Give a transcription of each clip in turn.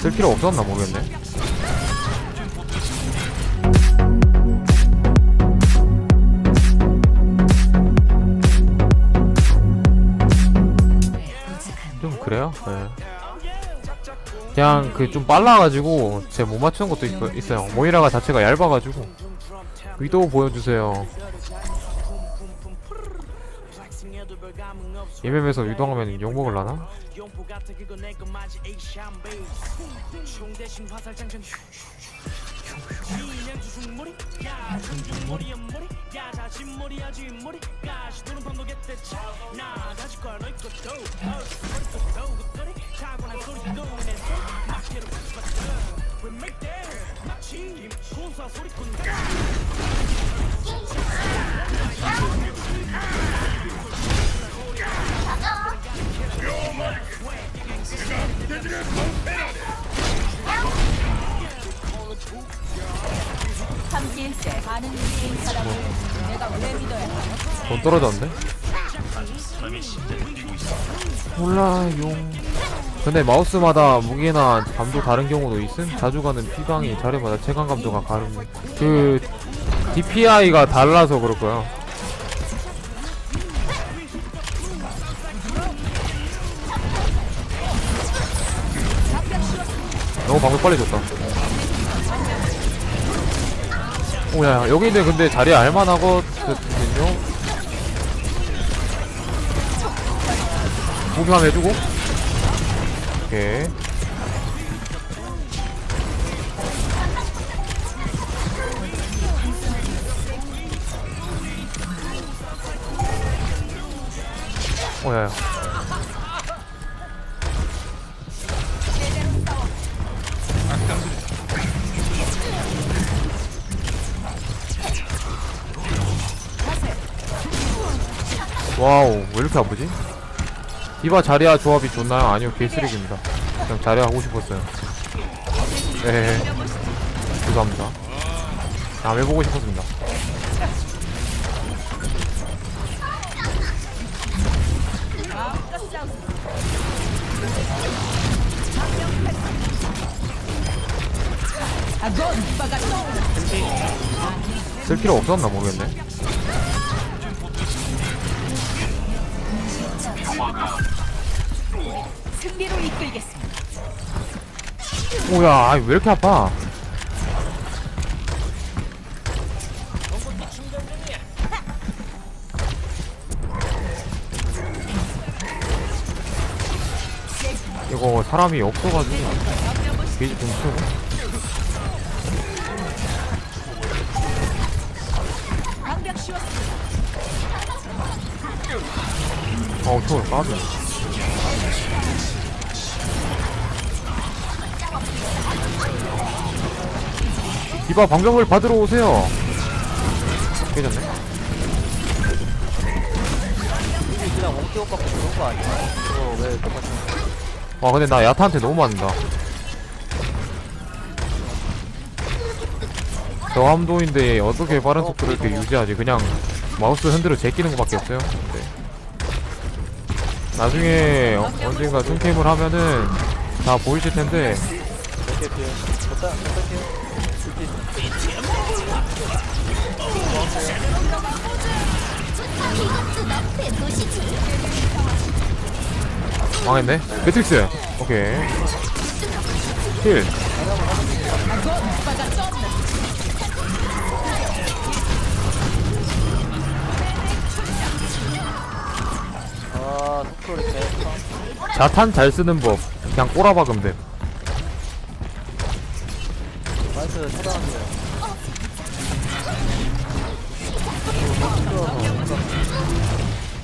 쓸 필요 없었나 모르겠네. 좀 그래요? 네. 그냥 그 좀 빨라가지고 제 못 맞추는 것도 있, 있어요. 모이라가 자체가 얇아가지고 위도 보여주세요. 이맵에서 위도하면 욕먹을라나? 함께일 때 많은 일이 있사람을 내가 왜 믿어야 하나? 돈 떨어졌는데? 몰라용. 근데 마우스마다 무게나 감도 다른 경우도 있음? 자주 가는 피방이 자리마다 체감 감도가 다릅니다. 그 DPI가 달라서 그럴 거야. 너무 방금 빨리 줬다. 오야 여기는 근데 자리 알만하거든요. 무비 한번 해주고 오케이 오야야 와우 왜 이렇게 아프지? 디바 자리아 조합이 좋나요? 아니요 개쓰레기입니다. 그냥 자리아 하고 싶었어요. 네 죄송합니다. 다음에 보고 싶었습니다. 쓸 필요 없었나 모르겠네 승리로 이끌겠습니다. 오야 아이, 왜 이렇게 아파 이거 사람이 없어가지고 게이지 좀 방벽 씌웠습니다. 어우 초월 빠져 디바 방정을 받으러 오세요. 깨졌네. 그냥 원키업 갖고 그런 거 아니야? 그거 왜 똑같은 와 근데 나 야타한테 너무 맞는다. 저 함도인데 어떻게 빠른 속도를 이렇게 유지하지? 그냥 마우스 흔들어 제끼는 것 밖에 없어요? 네. 나중에 어- 언젠가 승캠을 하면은 다 보이실 텐데? 망했네. 매트릭스. 오케이. 힐. 아. 자탄 잘 쓰는 법. 그냥 꼬라박으면 돼 나이스, 차단하세요.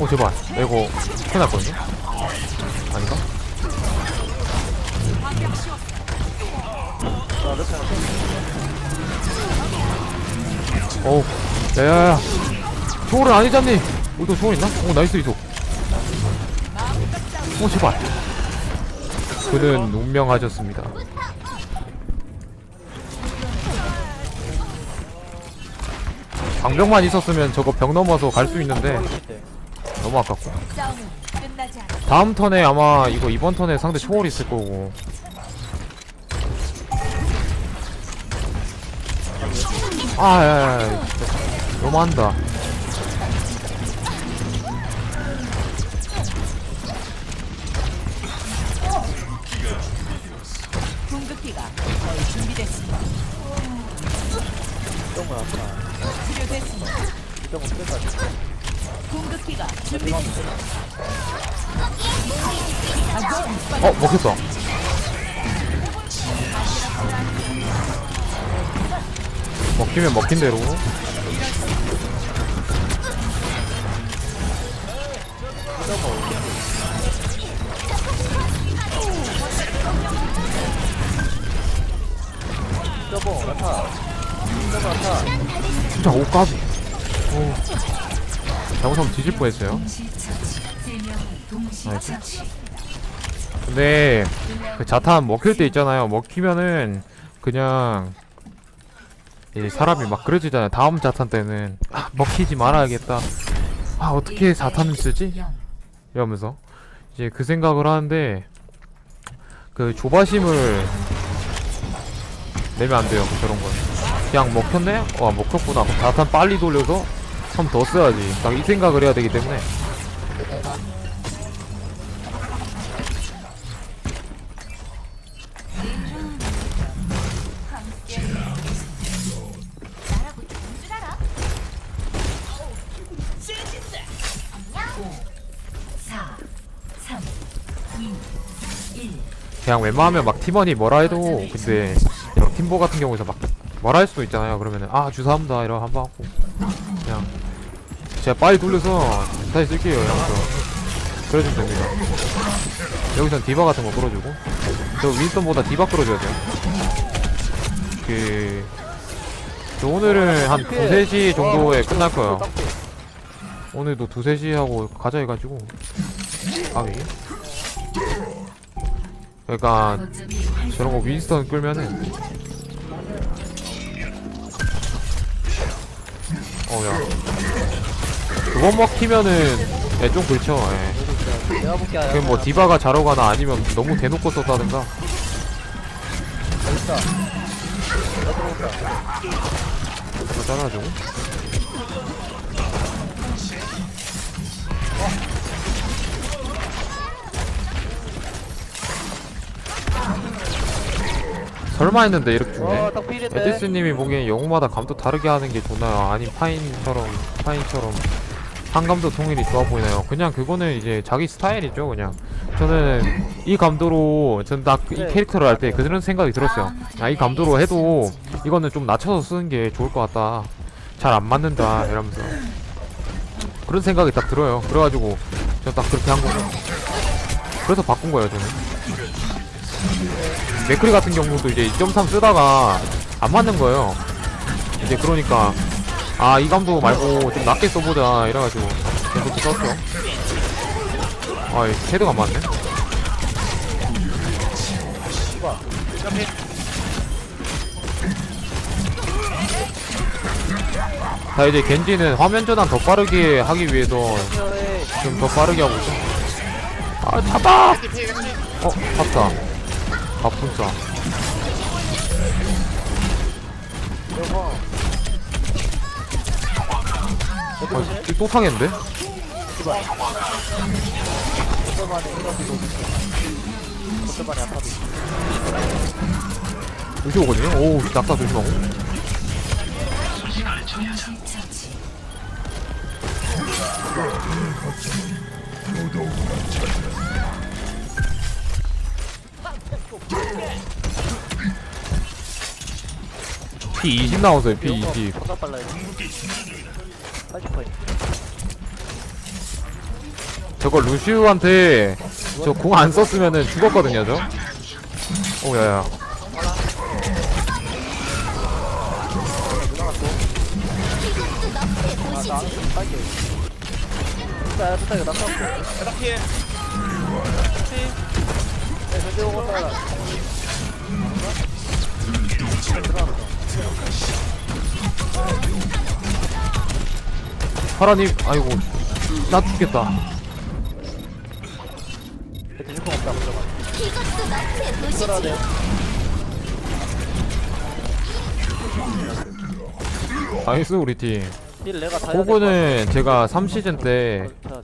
오 제발. 나 이거 큰일 났거든요? 아닌가? 자, 어우. 야야야. 초월은 아니잖니? 우리도 초월 있나? 오 나이스 이소 오 제발. 그는 운명하셨습니다 방벽만 있었으면 저거 벽 넘어서 갈 수 있는데 돼. 너무 아깝고. 다음 턴에 아마 이거 이번 턴에 상대 초월 있을 거고 아야야야 너무한다 거 끝까지. 궁극기가 준비됐습니다. 어 먹혔어 먹히면 먹힌 대로 저거 나타. 저거 나타. 진짜 오까지 오 잘못하면 뒤질 뻔했어요. 나이스. 근데 그 자탄 먹힐 때 있잖아요. 먹히면은 그냥 이제 사람이 막 그러지잖아요. 다음 자탄 때는 아, 먹히지 말아야겠다. 아 어떻게 자탄을 쓰지? 이러면서 이제 그 생각을 하는데 그 조바심을 내면 안 돼요. 저런 건. 그냥 먹혔네? 어 먹혔구나. 자탄 빨리 돌려서 한번더 써야지. 딱 이 생각을 해야 되기 때문에. 그냥 웬만하면 막 팀원이 뭐라 해도 근데 팀보 같은 경우에서 막 뭐라 할 수도 있잖아요. 그러면은 아 주사합니다 이러고 한번 하고. 그냥 제가 빨리 돌려서 다시 쓸게요 이러면서 그래주면 됩니다. 여기선 디바 같은 거 끌어주고. 저 윈스턴보다 디바 끌어줘야 돼요. 그... 저 오늘은 한 2, 3시 정도에 끝날 거예요. 오늘도 2, 3시 하고 가자 해가지고. 아기 그러니까 저런 거 윈스턴 끌면은. 어야 그거 먹히면은 예, 좀 그렇죠 예. 내가 볼게. 그게 뭐 디바가 자러 가나 아니면 너무 대놓고 썼다든가 있다. 그거 잘라주고 설마 했는데 이렇게 죽네 어, 딱 필인데. 에디스님이 보기엔 영웅마다 감도 다르게 하는 게 좋나요? 아니 파인처럼 파인처럼 한 감도 통일이 좋아 보이나요? 그냥 그거는 이제 자기 스타일이죠 그냥. 저는 이 감도로 전딱이 네. 캐릭터를 할 때 그런 생각이 들었어요. 아 이 감도로 해도 이거는 좀 낮춰서 쓰는 게 좋을 것 같다. 잘 안 맞는다 이러면서. 그런 생각이 딱 들어요. 그래가지고 저 딱 그렇게 한 거고 그래서 바꾼 거예요 저는. 맥크리 같은 경우도 이제 2.3 쓰다가 안 맞는 거예요. 이제 그러니까 아 이 감도 말고 좀 낮게 써보자 이래가지고 그렇게 썼죠. 아이 헤드가 안 맞네. 자 이제 겐지는 화면 전환 더 빠르게 하기 위해서 에좀더 빠르게 하고 있어. 아 잡아! 어 잡다. 바쁜싸. 아, 또. 아파도. 여기 오거든요? 오우 낙타 조심하고 P20 나오세요 P20 겁나 빨라요. 80%. 저거 루시우한테 저 공 안 썼으면은 죽었거든요 저 오 야야 아, 나 안에 좀 빨개. 자, 좋다, 이거 낙하. 바닥 피해. 네, 견제 오고 따라. 파라님 아이고 나 죽겠다. 배트 힐통 없다 먼저 가 이것도 돼 나이스 우리 팀. 힐 내가 다 해야 될것 호구는 제가 3시즌 때 같아. 해야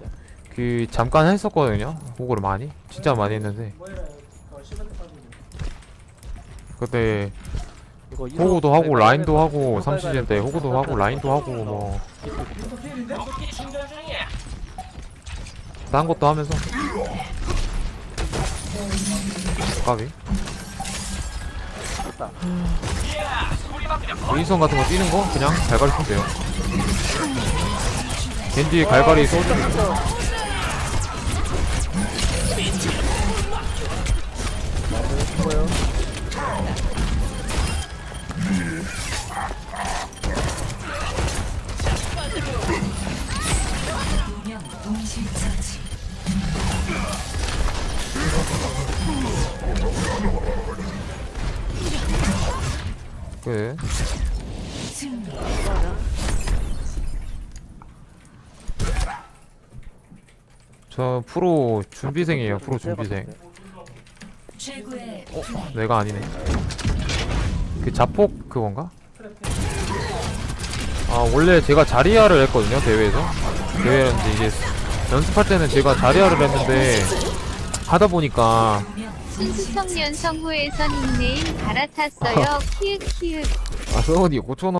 돼그 잠깐 했었거든요. 호구를 많이? 진짜 많이 했는데. 그때 이거 호구도 하고 라인도 하고 빨리 3시즌 때 호구도 하고 라인도 하고 뭐 딴 것도 하면서. 까비 윈선 같은 거 뛰는 거? 그냥 갈갈이 쓰면 돼요. 겐지 갈갈이 써주면 뭐예요? 끝저 프로 준비생이에요 프로 준비생 최고의 내가 아니네. 그 자폭 그건가? 아 원래 제가 자리아를 했거든요 대회에서 대회였는데 이제 연습할 때는 제가 자리아를 했는데 하다 보니까 순수성 연성 후에서 닉네임 갈아탔어요. 키읔키읔. 아 서원이 5천 원